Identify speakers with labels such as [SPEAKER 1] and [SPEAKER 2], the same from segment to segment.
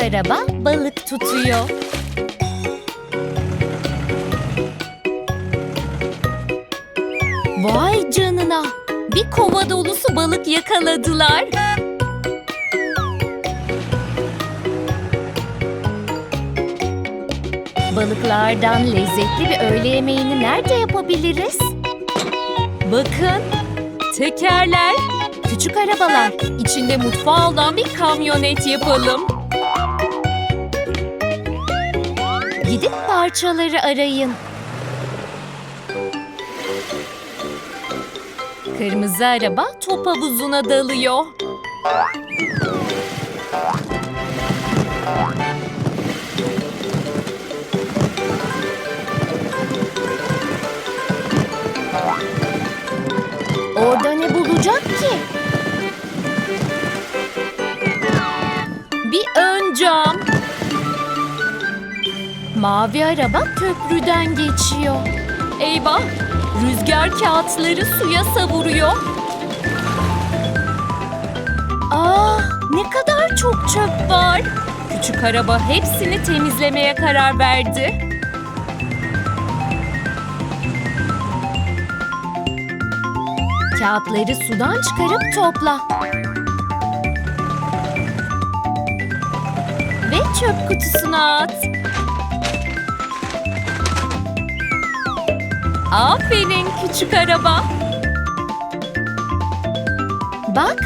[SPEAKER 1] araba balık tutuyor. Vay canına! Bir kova dolusu balık yakaladılar. Balıklardan lezzetli bir öğle yemeğini nerede yapabiliriz? Bakın, tekerler, küçük arabalar, içinde mutfağı olan bir kamyonet yapalım. Gidip parçaları arayın. Kırmızı araba top havuzuna dalıyor. Orada ne bulacak Mavi araba köprüden geçiyor. Eyvah! Rüzgar kağıtları suya savuruyor. Aa, ne kadar çok çöp var. Küçük araba hepsini temizlemeye karar verdi. Kağıtları sudan çıkarıp topla. Ve çöp kutusuna at. Aferin küçük araba. Bak.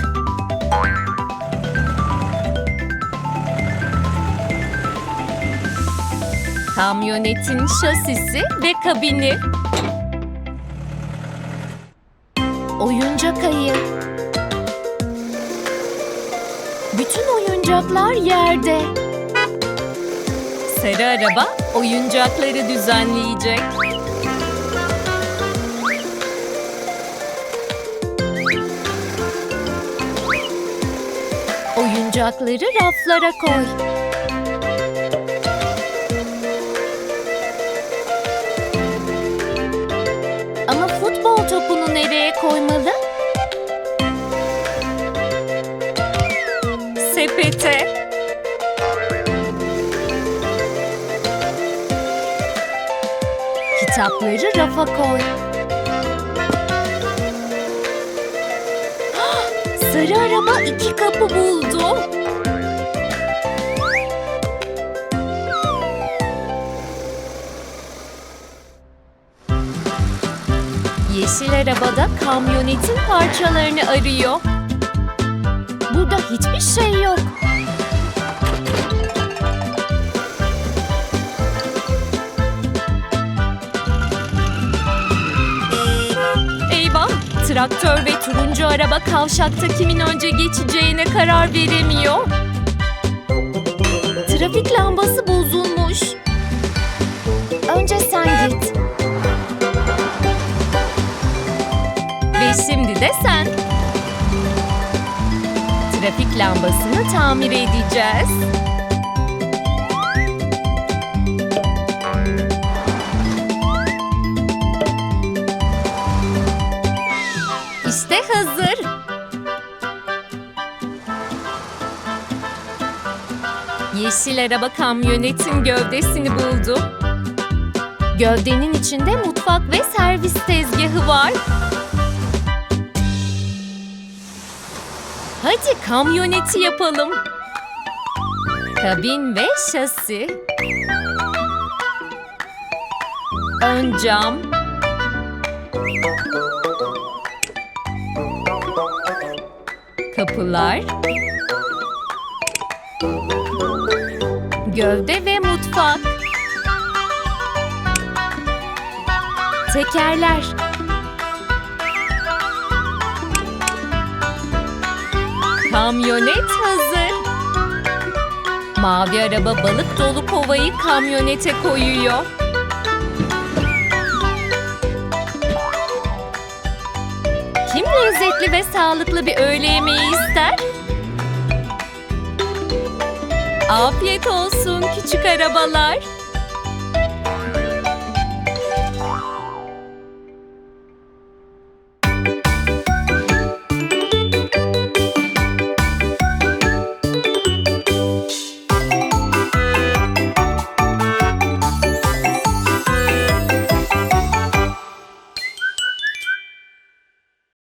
[SPEAKER 1] Kamyonetin şasisi ve kabini. Oyuncak ayı. Bütün oyuncaklar yerde. Sarı araba oyuncakları düzenleyecek. Oyuncakları raflara koy. Ama futbol topunu nereye koymalı? Sepete. Kitapları rafa koy. Sarı araba iki kapı buldu. Yeşil arabada kamyonetin parçalarını arıyor. Burada hiçbir şey Traktör ve turuncu araba kavşakta kimin önce geçeceğine karar veremiyor. Trafik lambası bozulmuş. Önce sen git. Ve şimdi de sen. Trafik lambasını tamir edeceğiz. İşte hazır. Yeşil araba kamyonetin gövdesini buldu. Gövdenin içinde mutfak ve servis tezgahı var. Hadi kamyoneti yapalım. Kabin ve şasi. Ön cam. Kapılar. Gövde ve mutfak. Tekerler. Kamyonet hazır. Mavi araba balık dolu kovayı kamyonete koyuyor. Lezzetli ve sağlıklı bir öğle yemeği ister? Afiyet olsun küçük arabalar.